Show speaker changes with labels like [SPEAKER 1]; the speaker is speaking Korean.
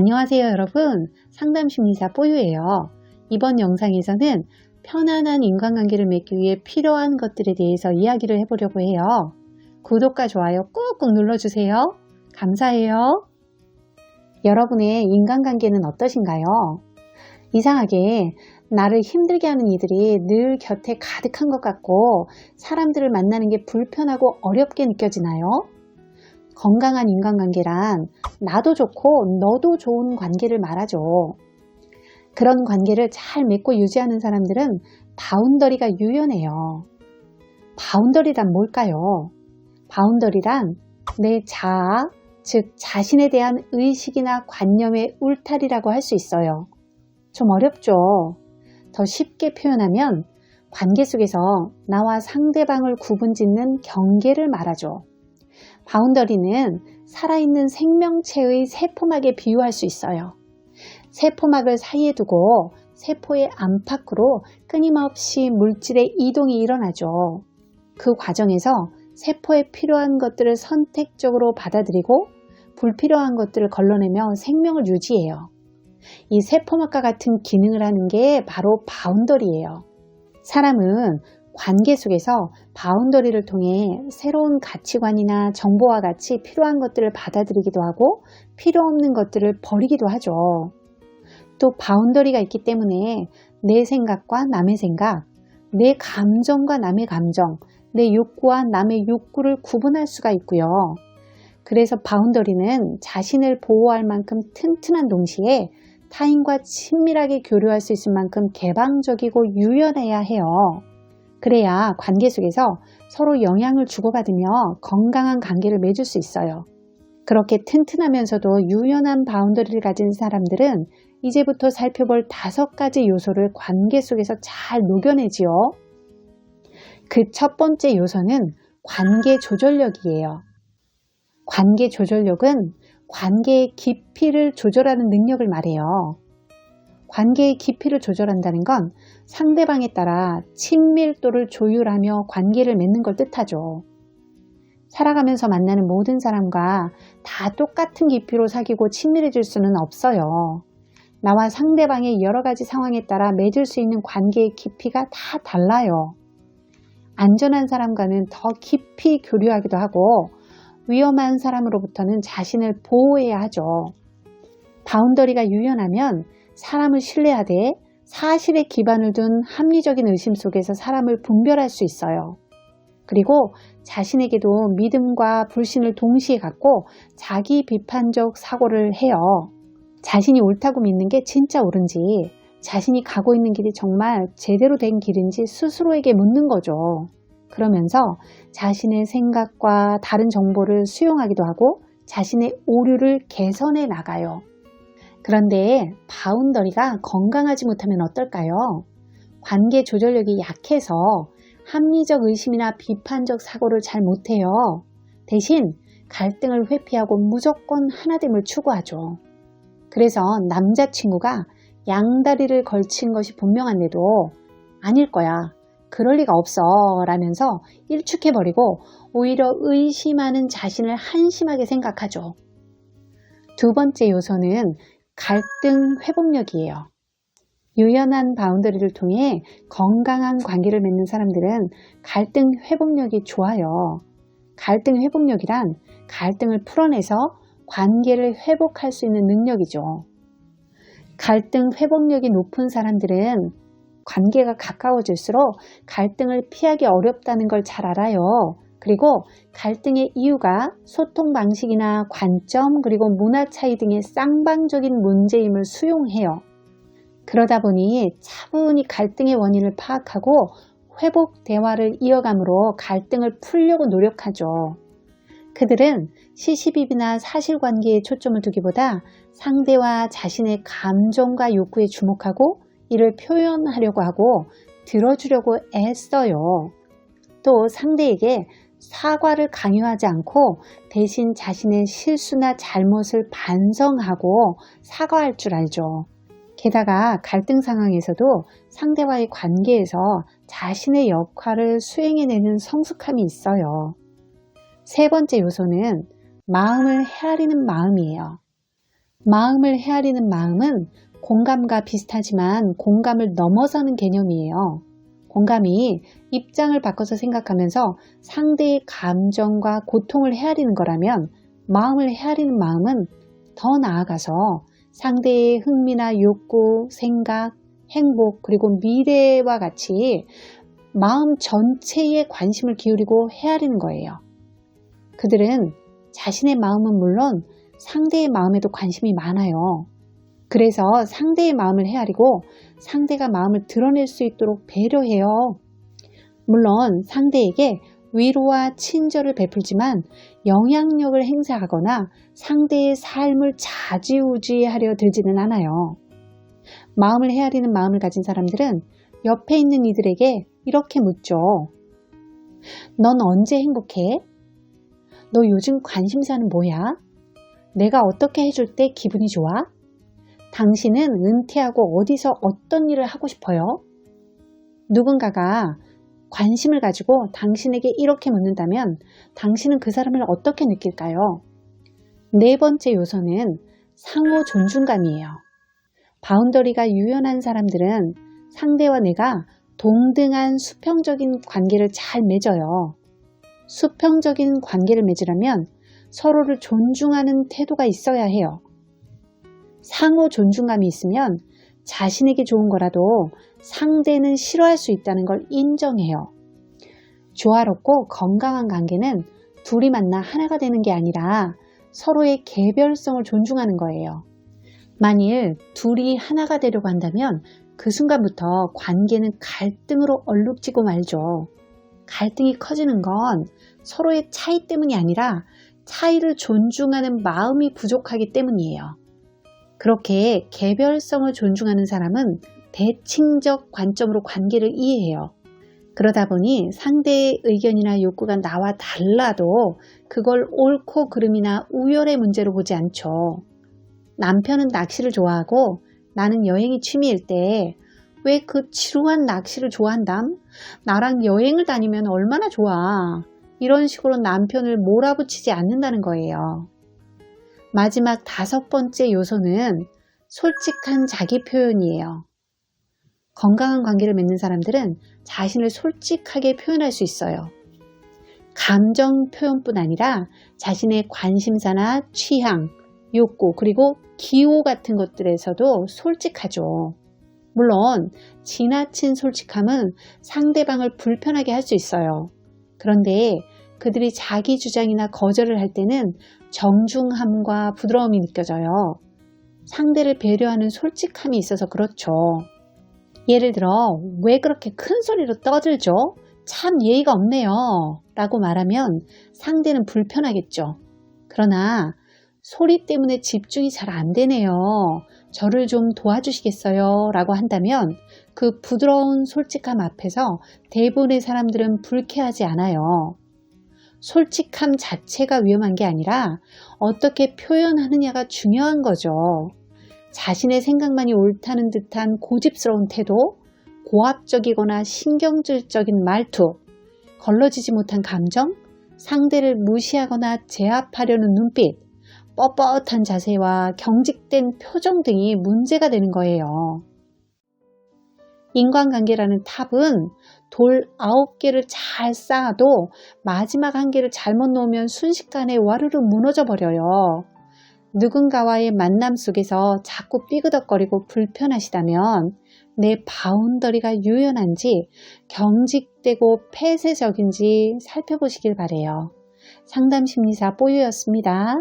[SPEAKER 1] 안녕하세요 여러분. 상담심리사 뽀유예요. 이번 영상에서는 편안한 인간관계를 맺기 위해 필요한 것들에 대해서 이야기를 해보려고 해요. 구독과 좋아요 꾹꾹 눌러주세요. 감사해요. 여러분의 인간관계는 어떠신가요? 이상하게 나를 힘들게 하는 이들이 늘 곁에 가득한 것 같고 사람들을 만나는 게 불편하고 어렵게 느껴지나요? 건강한 인간관계란 나도 좋고 너도 좋은 관계를 말하죠. 그런 관계를 잘 맺고 유지하는 사람들은 바운더리가 유연해요. 바운더리란 뭘까요? 바운더리란 내 자아, 즉 자신에 대한 의식이나 관념의 울타리라고 할 수 있어요. 좀 어렵죠? 더 쉽게 표현하면 관계 속에서 나와 상대방을 구분 짓는 경계를 말하죠. 바운더리는 살아있는 생명체의 세포막에 비유할 수 있어요. 세포막을 사이에 두고 세포의 안팎으로 끊임없이 물질의 이동이 일어나죠. 그 과정에서 세포에 필요한 것들을 선택적으로 받아들이고 불필요한 것들을 걸러내며 생명을 유지해요. 이 세포막과 같은 기능을 하는 게 바로 바운더리예요. 사람은 관계 속에서 바운더리를 통해 새로운 가치관이나 정보와 같이 필요한 것들을 받아들이기도 하고 필요 없는 것들을 버리기도 하죠. 또 바운더리가 있기 때문에 내 생각과 남의 생각, 내 감정과 남의 감정, 내 욕구와 남의 욕구를 구분할 수가 있고요. 그래서 바운더리는 자신을 보호할 만큼 튼튼한 동시에 타인과 친밀하게 교류할 수 있을 만큼 개방적이고 유연해야 해요. 그래야 관계 속에서 서로 영향을 주고받으며 건강한 관계를 맺을 수 있어요. 그렇게 튼튼하면서도 유연한 바운더리를 가진 사람들은 이제부터 살펴볼 다섯 가지 요소를 관계 속에서 잘 녹여내지요. 그 첫 번째 요소는 관계 조절력이에요. 관계 조절력은 관계의 깊이를 조절하는 능력을 말해요. 관계의 깊이를 조절한다는 건 상대방에 따라 친밀도를 조율하며 관계를 맺는 걸 뜻하죠. 살아가면서 만나는 모든 사람과 다 똑같은 깊이로 사귀고 친밀해질 수는 없어요. 나와 상대방의 여러 가지 상황에 따라 맺을 수 있는 관계의 깊이가 다 달라요. 안전한 사람과는 더 깊이 교류하기도 하고 위험한 사람으로부터는 자신을 보호해야 하죠. 바운더리가 유연하면 사람을 신뢰하되 사실에 기반을 둔 합리적인 의심 속에서 사람을 분별할 수 있어요. 그리고 자신에게도 믿음과 불신을 동시에 갖고 자기 비판적 사고를 해요. 자신이 옳다고 믿는 게 진짜 옳은지, 자신이 가고 있는 길이 정말 제대로 된 길인지 스스로에게 묻는 거죠. 그러면서 자신의 생각과 다른 정보를 수용하기도 하고 자신의 오류를 개선해 나가요. 그런데 바운더리가 건강하지 못하면 어떨까요? 관계 조절력이 약해서 합리적 의심이나 비판적 사고를 잘 못해요. 대신 갈등을 회피하고 무조건 하나됨을 추구하죠. 그래서 남자친구가 양다리를 걸친 것이 분명한데도 아닐 거야. 그럴 리가 없어 라면서 일축해버리고 오히려 의심하는 자신을 한심하게 생각하죠. 두 번째 요소는 갈등 회복력이에요. 유연한 바운더리를 통해 건강한 관계를 맺는 사람들은 갈등 회복력이 좋아요. 갈등 회복력이란 갈등을 풀어내서 관계를 회복할 수 있는 능력이죠. 갈등 회복력이 높은 사람들은 관계가 가까워질수록 갈등을 피하기 어렵다는 걸 잘 알아요. 그리고 갈등의 이유가 소통 방식이나 관점 그리고 문화 차이 등의 쌍방적인 문제임을 수용해요. 그러다 보니 차분히 갈등의 원인을 파악하고 회복 대화를 이어감으로 갈등을 풀려고 노력하죠. 그들은 시시비비나 사실관계에 초점을 두기보다 상대와 자신의 감정과 욕구에 주목하고 이를 표현하려고 하고 들어주려고 애써요. 또 상대에게 사과를 강요하지 않고 대신 자신의 실수나 잘못을 반성하고 사과할 줄 알죠. 게다가 갈등 상황에서도 상대와의 관계에서 자신의 역할을 수행해내는 성숙함이 있어요. 세 번째 요소는 마음을 헤아리는 마음이에요. 마음을 헤아리는 마음은 공감과 비슷하지만 공감을 넘어서는 개념이에요. 공감이 입장을 바꿔서 생각하면서 상대의 감정과 고통을 헤아리는 거라면 마음을 헤아리는 마음은 더 나아가서 상대의 흥미나 욕구, 생각, 행복, 그리고 미래와 같이 마음 전체에 관심을 기울이고 헤아리는 거예요. 그들은 자신의 마음은 물론 상대의 마음에도 관심이 많아요. 그래서 상대의 마음을 헤아리고 상대가 마음을 드러낼 수 있도록 배려해요. 물론 상대에게 위로와 친절을 베풀지만 영향력을 행사하거나 상대의 삶을 좌지우지하려 들지는 않아요. 마음을 헤아리는 마음을 가진 사람들은 옆에 있는 이들에게 이렇게 묻죠. 넌 언제 행복해? 너 요즘 관심사는 뭐야? 내가 어떻게 해줄 때 기분이 좋아? 당신은 은퇴하고 어디서 어떤 일을 하고 싶어요? 누군가가 관심을 가지고 당신에게 이렇게 묻는다면 당신은 그 사람을 어떻게 느낄까요? 네 번째 요소는 상호 존중감이에요. 바운더리가 유연한 사람들은 상대와 내가 동등한 수평적인 관계를 잘 맺어요. 수평적인 관계를 맺으려면 서로를 존중하는 태도가 있어야 해요. 상호 존중감이 있으면 자신에게 좋은 거라도 상대는 싫어할 수 있다는 걸 인정해요. 조화롭고 건강한 관계는 둘이 만나 하나가 되는 게 아니라 서로의 개별성을 존중하는 거예요. 만일 둘이 하나가 되려고 한다면 그 순간부터 관계는 갈등으로 얼룩지고 말죠. 갈등이 커지는 건 서로의 차이 때문이 아니라 차이를 존중하는 마음이 부족하기 때문이에요. 그렇게 개별성을 존중하는 사람은 대칭적 관점으로 관계를 이해해요. 그러다 보니 상대의 의견이나 욕구가 나와 달라도 그걸 옳고 그름이나 우열의 문제로 보지 않죠. 남편은 낚시를 좋아하고 나는 여행이 취미일 때 왜 그 지루한 낚시를 좋아한담? 나랑 여행을 다니면 얼마나 좋아. 이런 식으로 남편을 몰아붙이지 않는다는 거예요. 마지막 다섯 번째 요소는 솔직한 자기 표현이에요. 건강한 관계를 맺는 사람들은 자신을 솔직하게 표현할 수 있어요. 감정 표현뿐 아니라 자신의 관심사나 취향, 욕구, 그리고 기호 같은 것들에서도 솔직하죠. 물론 지나친 솔직함은 상대방을 불편하게 할 수 있어요. 그런데 그들이 자기 주장이나 거절을 할 때는 정중함과 부드러움이 느껴져요. 상대를 배려하는 솔직함이 있어서 그렇죠. 예를 들어, 왜 그렇게 큰 소리로 떠들죠? 참 예의가 없네요. 라고 말하면 상대는 불편하겠죠. 그러나 소리 때문에 집중이 잘 안 되네요. 저를 좀 도와주시겠어요? 라고 한다면 그 부드러운 솔직함 앞에서 대부분의 사람들은 불쾌하지 않아요. 솔직함 자체가 위험한 게 아니라 어떻게 표현하느냐가 중요한 거죠. 자신의 생각만이 옳다는 듯한 고집스러운 태도, 고압적이거나 신경질적인 말투, 걸러지지 못한 감정, 상대를 무시하거나 제압하려는 눈빛, 뻣뻣한 자세와 경직된 표정 등이 문제가 되는 거예요. 인간관계라는 탑은 돌 9개를 잘 쌓아도 마지막 한 개를 잘못 놓으면 순식간에 와르르 무너져 버려요. 누군가와의 만남 속에서 자꾸 삐그덕거리고 불편하시다면 내 바운더리가 유연한지 경직되고 폐쇄적인지 살펴보시길 바래요. 상담심리사 뽀유였습니다.